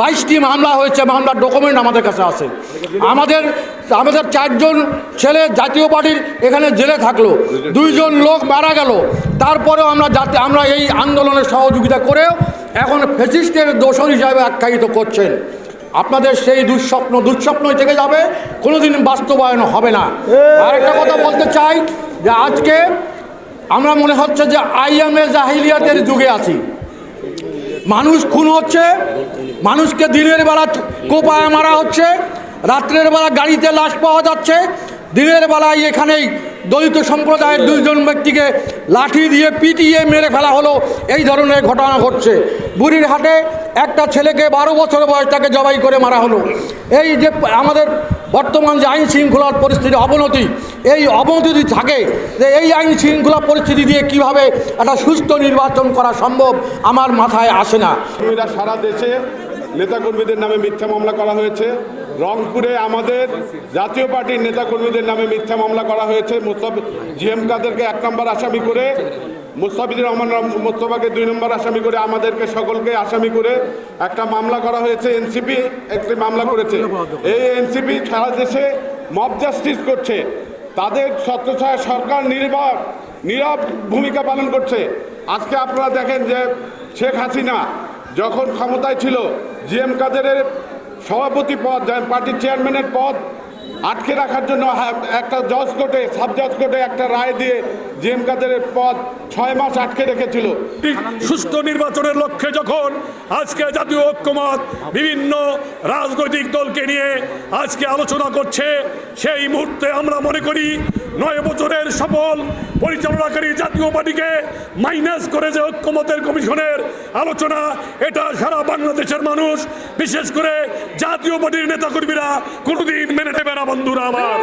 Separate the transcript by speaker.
Speaker 1: বাইশটি মামলা হয়েছে, মামলার ডকুমেন্ট আমাদের কাছে আছে। আমাদের আমাদের চারজন ছেলে জাতীয় পার্টির এখানে জেলে থাকল, দুইজন লোক মারা গেল। তারপরেও আমরা যাতে, আমরা এই আন্দোলনে সহযোগিতা করেও এখন ফেসিস্টের দোষণ হিসাবে আখ্যায়িত করছেন। আপনাদের সেই দুঃস্বপ্ন, দুঃস্বপ্নই থেকে যাবে, কোনোদিন বাস্তবায়ন হবে না। আরেকটা কথা বলতে চাই যে আজকে আমরা মনে হচ্ছে যে আইএমএ জাহিলিয়াতের যুগে আছি। মানুষ খুন হচ্ছে, মানুষকে দিনের বেলা কোপায় মারা হচ্ছে, রাত্রের বেলা গাড়িতে লাশ পাওয়া যাচ্ছে, দিনের বেলায় এখানেই দলিত সম্প্রদায়ের দুইজন ব্যক্তিকে লাঠি দিয়ে পিটিয়ে মেরে ফেলা হলো, এই ধরনের ঘটনা ঘটছে। বুড়ির হাটে একটা ছেলেকে বারো বছর বয়স তাকে জবাই করে মারা হলো। এই যে আমাদের বর্তমান যে আইন শৃঙ্খলার পরিস্থিতি, অবনতি এই অবনতি থাকে, যে এই আইন শৃঙ্খলা পরিস্থিতি দিয়ে কীভাবে একটা সুস্থ নির্বাচন করা সম্ভব, আমার মাথায় আসে না।
Speaker 2: কর্মীরা সারা দেশে নেতাকর্মীদের নামে মিথ্যা মামলা করা হয়েছে। রংপুরে আমাদের জাতীয় পার্টির নেতাকর্মীদের নামে মিথ্যা মামলা করা হয়েছে। মুস্তাফি জিএম কাদেরকে এক নম্বর আসামি করে, মুস্তাফিজুর রহমান মোস্তফাকে দুই নম্বর আসামি করে, আমাদেরকে সকলকে আসামি করে একটা মামলা করা হয়েছে। এনসিপি একটি মামলা করেছে। এই এনসিপি সারা দেশে মব জাস্টিস করছে। তাদের ছত্রছায়া সরকার নির্ভর, নীরব ভূমিকা পালন করছে। আজকে আপনারা দেখেন যে শেখ হাসিনা যখন ক্ষমতায় ছিল, জি এম কাদেরের সভাপতি পদ পার্টির চেয়ারম্যানের পদ আটকে রাখার জন্য একটা জজ কোর্টে সাব জজ কোর্টে একটা রায় দিয়ে জিএম কাদের পদ ছয় মাস আটকে রেখেছিল।
Speaker 3: সুস্থ নির্বাচনের লক্ষ্যে যখন আজকে জাতীয় ঐক্যমত বিভিন্ন রাজনৈতিক দলকে নিয়ে আজকে আলোচনা করছে, সেই মুহূর্তে আমরা মনে করি নয় বছরের সফল পরিচালনাকারী জাতীয় পার্টিকে মাইনাস করে যে ঐক্যমতের কমিশনের আলোচনা, এটা সারা বাংলাদেশের মানুষ, বিশেষ করে জাতীয় পার্টির নেতাকর্মীরা কোনোদিন মেনে নেবে না, বন্ধুরা আমার।